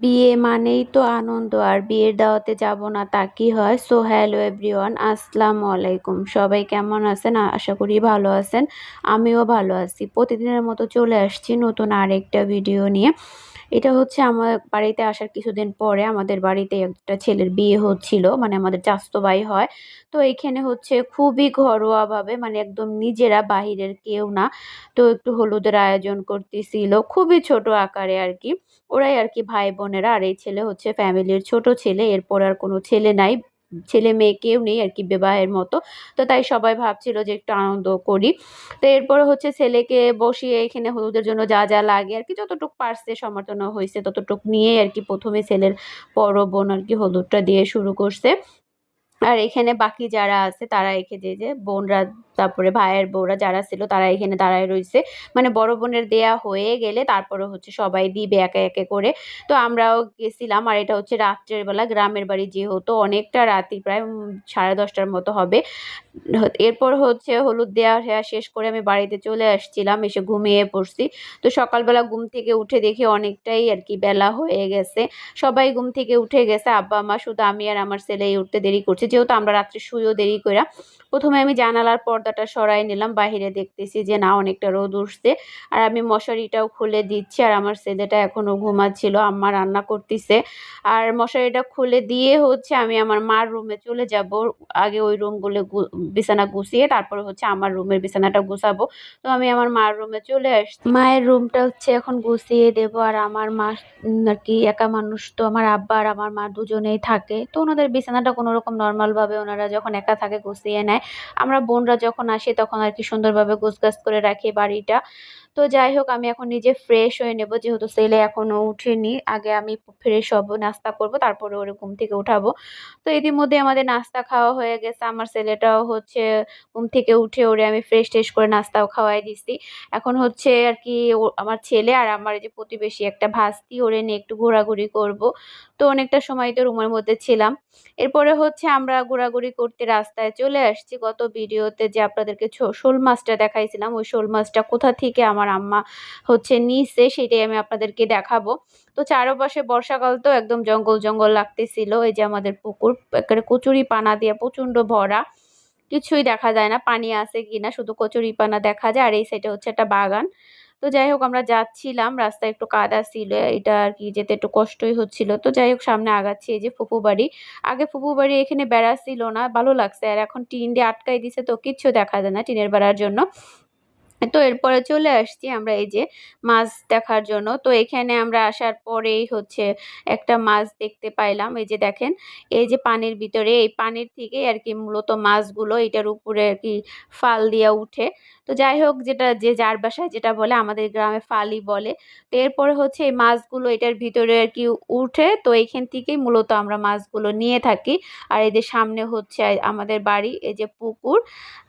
বিয়ে মানেই তো আনন্দ, আর বিয়ের দাওয়াতে যাব না তা কি হয়? সো হ্যালো এভরিওয়ান আসসালামু আলাইকুম। সবাই কেমন আছেন? আশা করি ভালো আছেন। আমিও ভালো আছি। প্রতিদিনের মতো চলে আসছি নতুন আরেকটা ভিডিও নিয়ে। এটা হচ্ছে আমার বাড়িতে আসার কিছুদিন পরে আমাদের বাড়িতে একটা ছেলের বিয়ে হচ্ছিল মানে আমাদের চাস্তো ভাই হয়। তো এইখানে হচ্ছে খুবই ঘরোয়াভাবে মানে একদম নিজেরা, বাহিরের কেউ না। তো একটু হলুদের আয়োজন করতেছিল, খুবই ছোট আকারে আর কি। ওরাই আর কি ভাই বোনেরা আর এই ছেলে হচ্ছে ফ্যামিলির ছোট ছেলে, এরপর আর কোনো ছেলে নাই, ছেলে মেয়ে কেউ নেই আর কি বিবাহের মতো। তো তাই সবাই ভাবছিল যে একটু আনন্দ করি। তো এরপরে হচ্ছে ছেলেকে বসিয়ে এখানে হলুদের জন্য যা যা লাগে আর কি, যতটুক পারছে সমর্থন হয়েছে, ততটুক নিয়ে আর কি প্রথমে ছেলের পর বোন আর কি হলুদটা দিয়ে শুরু করছে। আর এখানে বাকি যারা আছে, তারা এখে যে যে বোনরা, তারপরে ভাইয়ের বউরা যারা ছিল, তারা এখানে দাঁড়ায় রয়েছে। মানে বড় বোনের দেয়া হয়ে গেলে তারপরে হচ্ছে সবাই দিবে একে একে করে। তো আমরাও গেছিলাম, আর এটা হচ্ছে রাত্রের বেলা, গ্রামের বাড়ি যেহেতু অনেকটা রাতি প্রায় সাড়ে দশটার মতো হবে। এরপর হচ্ছে হলুদ দেওয়া শেষ করে আমি বাড়িতে চলে আসছিলাম, এসে ঘুমিয়ে পড়ছি। তো সকালবেলা ঘুম থেকে উঠে দেখি অনেকটাই আর কি বেলা হয়ে গেছে। সবাই ঘুম থেকে উঠে গেছে, আব্বা মা শুধু আমি আর আমার ছেলে উঠতে দেরি করছে। যেহেতু আমরা রাত্রে শুয়েও দেরি করে প্রথমে আমি জানালার পর্দাটা সরাই নিলাম, বাহিরে দেখতেছি যে না, অনেকটা রোদ উঠছে। আর আমি মশারিটাও খুলে দিচ্ছি, আর আমার ছেলেটা এখনও ঘুমাচ্ছিল, আম্মা রান্না করতেছে। আর মশারিটা খুলে দিয়ে হচ্ছে আমি আমার মার রুমে চলে যাব। আগে ওই রুমগুলো বিছানা গুছিয়ে তারপরে হচ্ছে আমার রুমের বিছানাটা গুছাবো। তো আমি আমার মার রুমে চলে আসছি। মায়ের রুমটা হচ্ছে এখন গুছিয়ে দেব, আর আমার মা আর কি একা মানুষ, তো আমার আব্বা আর আমার মা দুজনেই থাকে। তো ওনাদের বিছানাটা কোনো রকম নর্মালভাবে ওনারা যখন একা থাকে গুছিয়ে নেয়। আমরা বোনরা যখন আসে তখন আর কি সুন্দরভাবে গোছগাছ করে রাখি বাড়িটা। তো যাই হোক, আমি এখন নিজে ফ্রেশ হয়ে নেব। যেহেতু ছেলে এখনও উঠেনি, আগে আমি ফ্রেশ হব, নাস্তা করব, তারপরে ওরে ঘুম থেকে উঠাবো। তো ইতিমধ্যে আমাদের নাস্তা খাওয়া হয়ে গেছে। আমার ছেলেটাও হচ্ছে ঘুম থেকে উঠে ওরে আমি ফ্রেশ ট্রেশ করে নাস্তাও খাওয়াই দিছি। এখন হচ্ছে আর কি আমার ছেলে আর আমার যে প্রতিবেশী একটা ভাস্তি, ওরে নিয়ে একটু ঘোরাঘুরি করব। তো অনেকটা সময় তো রুমের মধ্যে ছিলাম। এরপরে হচ্ছে আমরা ঘোরাঘুরি করতে রাস্তায় চলে আসছি। গত ভিডিওতে যে আপনাদেরকে শোল মাছটা দেখাইছিলাম, ওই শোল মাছটা কোথা থেকে আমার আম্মা হচ্ছে নিচে, সেটাই আমি আপনাদেরকে দেখাবো। তো চারপাশে বর্ষাকাল তো একদম জঙ্গল জঙ্গল লাগতেছিল, এই যে আমাদের পুকুর একেবারে কচুরি পানা দিয়ে প্রচণ্ড ভরা, কিছুই দেখা যায় না, পানি আছে কিনা, শুধু কচুরি পানা দেখা যায়, আর এই সাইডে হচ্ছে একটা বাগান। তো যাই হোক, আমরা যাচ্ছিলাম, রাস্তায় একটু কাদা ছিল, এটা আর কি যেতে একটু কষ্টই হচ্ছিল। তো যাই হোক, সামনে আগাচ্ছি, এই যে ফুপু বাড়ি। আগে ফুপু বাড়ি এখানে বেড়া ছিল না, ভালো লাগছে, আর এখন টিন দিয়ে আটকাই দিছে, তো কিচ্ছু দেখা যায় না টিনের বেড়ার জন্য। তো এরপরে চলে আসছি আমরা এই যে মাছ দেখার জন্য। তো এখানে আমরা আসার পরেই হচ্ছে একটা মাছ দেখতে পাইলাম। এই যে দেখেন, এই যে পানির ভিতরে, এই পানির থেকে আর কি মূলত মাছগুলো এটার উপরে আর কি ফাল দিয়া উঠে। তো যাই হোক, যেটা, যে যার বাসায় যেটা বলে, আমাদের গ্রামে ফালি বলে। তো এরপরে হচ্ছে এই মাছগুলো এটার ভিতরে আর কি উঠে, তো এইখান থেকেই মূলত আমরা মাছগুলো নিয়ে থাকি। আর এই যে সামনে হচ্ছে আমাদের বাড়ি, এই যে পুকুর,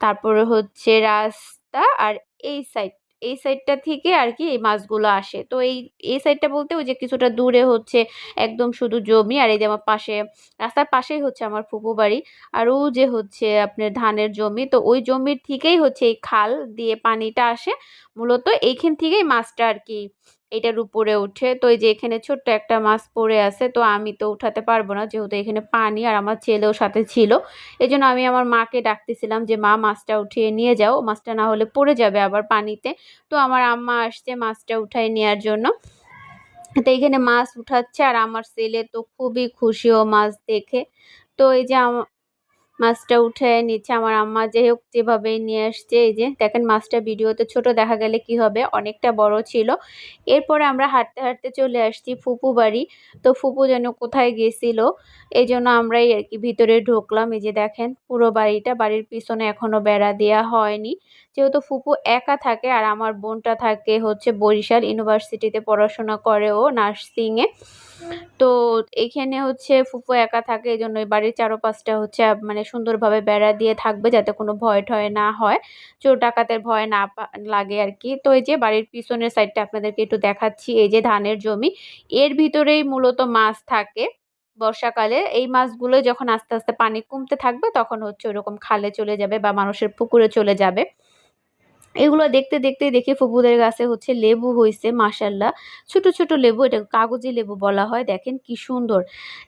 তারপরে হচ্ছে রাস্তা আর এই সাইড এই সাইডটা থেকে আর কি এই মাছগুলো আসে। তো এই এই সাইডটা বলতে ওই যে কিছুটা দূরে হচ্ছে একদম শুধু জমি আর এই যে আমার পাশে, রাস্তার পাশেই হচ্ছে আমার ফুপু বাড়ি। আর ও যে হচ্ছে আপনার ধানের জমি, তো ওই জমির থেকেই হচ্ছে এই খাল দিয়ে পানিটা আসে। মূলত এইখান থেকেই মাছটা আর কি এটার উপরে উঠে, তো এই যে এখানে ছোট্ট একটা মাছ পড়ে আছে, তো আমি তো উঠাতে পারব না যেহেতু এখানে পানি আর আমার ছেলেও সাথে ছিল। এই জন্য আমি আমার মাকে ডাকতেছিলাম যে, মা, মাছটা উঠিয়ে নিয়ে যাও, মাছটা না হলে পড়ে যাবে আবার পানিতে। তো আমার আম্মা আসছে মাছটা উঠাই নেওয়ার জন্য। তো এইখানে মাছ উঠাচ্ছে আর আমার ছেলে তো খুবই খুশি ও মাছ দেখে। তো এই যে মাছটা উঠে নিচ্ছে আমার আম্মা। যে হোক যেভাবে নিয়ে আসছে, এই যে দেখেন মাছটা ভিডিওতে ছোট দেখা গেলে কি হবে? অনেকটা বড় ছিল। এরপরে আমরা হাঁটতে হাঁটতে চলে আসছি ফুপু বাড়ি। তো ফুপু যেন কোথায় গেছিল, এই জন্য আমরাই আর কি ভিতরে ঢুকলাম। এই যে দেখেন, পুরো বাড়িটা বাড়ির পিছনে এখনও বেড়া দেওয়া হয়নি। যেহেতু ফুপু একা থাকে আর আমার বোনটা থাকে হচ্ছে বরিশাল ইউনিভার্সিটিতে পড়াশোনা করে ও নার্সিংয়ে। তো এখানে হচ্ছে ফুপু একা থাকে এই জন্য বাড়ির চারোপাশটা হচ্ছে মানে সুন্দরভাবে বেড়া দিয়ে থাকবে যাতে কোনো ভয় টয় না হয়। চোর ডাকাতের ভয় না লাগে আর কি। তো এই যে বাড়ির পিছনের সাইডটা আপনাদেরকে একটু দেখাচ্ছি, এই যে ধানের জমি। এর ভিতরেই মূলত মাছ থাকে বর্ষাকালে। এই মাছগুলো যখন আস্তে আস্তে পানি কমতে থাকবে, তখন হচ্ছে ওরকম খালে চলে যাবে বা মানুষের পুকুরে চলে যাবে। এগুলো দেখতে দেখতে দেখে ফুপুদের গাছে হচ্ছে লেবু হয়েছে মাশাল্লাহ ছোট ছোট লেবু, এটা কাগজি লেবু বলা হয়, দেখেন কি সুন্দর।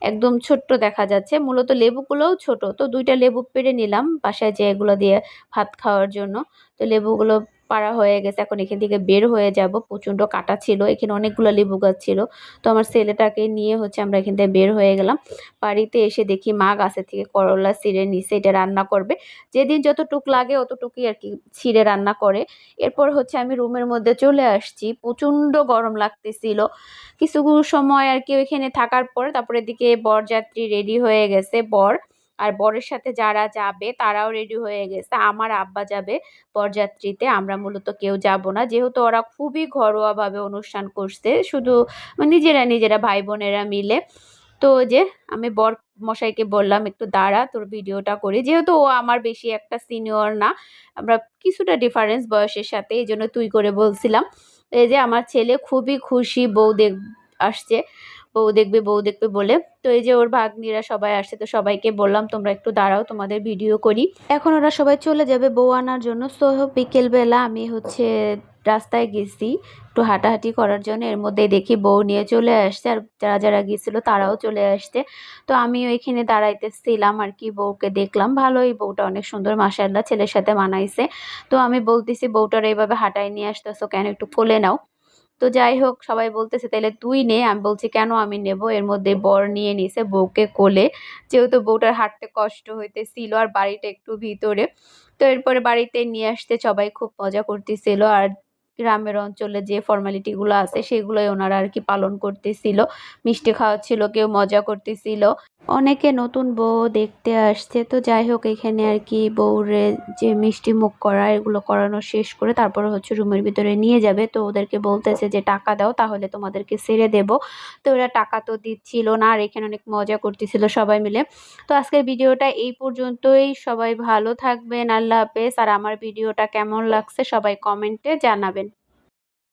একদম ছোট্ট দেখা যাচ্ছে, মূলত লেবুগুলোও ছোট। তো দুইটা লেবু পেড়ে নিলাম বাসায় যে এগুলো দিয়ে ভাত খাওয়ার জন্য। তো লেবুগুলো পাড়া হয়ে গেছে, এখন এখান থেকে বের হয়ে যাব। প্রচণ্ড কাটা ছিল, এখানে অনেকগুলো লেবু গাছ ছিল। তো আমার ছেলেটাকে নিয়ে হচ্ছে আমরা এখান থেকে বের হয়ে গেলাম। বাড়িতে এসে দেখি মা গাছের থেকে করলা ছিঁড়ে নিচে এটা রান্না করবে। যেদিন যতটুক লাগে অতটুকুই আর কি ছিঁড়ে রান্না করে। এরপর হচ্ছে আমি রুমের মধ্যে চলে আসছি, প্রচণ্ড গরম লাগতেছিল। কিছু সময় আর কি ওইখানে থাকার পর তারপরে দিকে বরযাত্রী রেডি হয়ে গেছে, বর। আর বরের সাথে যারা যাবে তারাও রেডি হয়ে গেছে। আমার আব্বা যাবে বরযাত্রীতে, আমরা মূলত কেউ যাব না। যেহেতু ওরা খুবই ঘরোয়াভাবে অনুষ্ঠান করছে, শুধু নিজেরা নিজেরা ভাই বোনেরা মিলে। তো যে আমি বর মশাইকে বললাম, একটু দাঁড়া, তোর ভিডিওটা করি। যেহেতু ও আমার বেশি একটা সিনিয়র না, আমরা কিছুটা ডিফারেন্স বয়সের সাথে, এই জন্য তুই করে বলছিলাম। এই যে আমার ছেলে খুবই খুশি, বউ দেখ, আসছে। বউ দেখবে বউ দেখবে বলে। তো এই যে ওর ভাগ্নিরা সবাই আসছে, তো সবাইকে বললাম, তোমরা একটু দাঁড়াও, তোমাদের ভিডিও করি। এখন ওরা সবাই চলে যাবে বউ আনার জন্য। সো বিকেলবেলা আমি হচ্ছে রাস্তায় গেছি একটু হাঁটাহাঁটি করার জন্য। এর মধ্যে দেখি বউ নিয়ে চলে আসছে আর যারা যারা গিয়েছিল তারাও চলে আসছে। তো আমিও এখানে দাঁড়াইতেছিলাম আর কি, বউকে দেখলাম। ভালোই, বউটা অনেক সুন্দর মাসাল্লাহ ছেলের সাথে মানাইছে। তো আমি বলতেছি, বউটার এইভাবে হাঁটায় নিয়ে আসতেছো কেন? একটু কোলে নাও। তো যাই হোক, সবাই বলতেছে তাহলে তুই নে। আমি বলছি, কেন আমি নেব? এর মধ্যে বর নিয়ে নিছে বউকে কোলে। যেহেতু বউটার হাঁটতে কষ্ট হইতেছিল আর বাড়িটা একটু ভিতরে, তো এরপরে বাড়িতে নিয়ে আসতে সবাই খুব মজা করতেছিল। আর গ্রামের অঞ্চলে যে ফর্মালিটিগুলো আছে, সেগুলোই ওনারা আর কি পালন করতেছিল। মিষ্টি খাওয়াচ্ছিল, কেউ মজা করতেছিল। অনেকে নতুন বউ দেখতে আসছে, তো যাই হোক এখানে আর কি বউরে যে মিষ্টি মুখ করা, এগুলো করানো শেষ করে তারপরে হচ্ছে রুমের ভিতরে নিয়ে যাবে। তো ওদেরকে বলতেছে যে, টাকা দাও, তাহলে তোমাদেরকে ছেড়ে দেব। তো ওরা টাকা তো দিচ্ছিল না, আর এখানে অনেক মজা করতেছিল সবাই মিলে। তো আজকের ভিডিওটা এই পর্যন্তই। সবাই ভালো থাকবেন, আল্লাহ হাফেজ। আর আমার ভিডিওটা কেমন লাগছে সবাই কমেন্টে জানাবেন।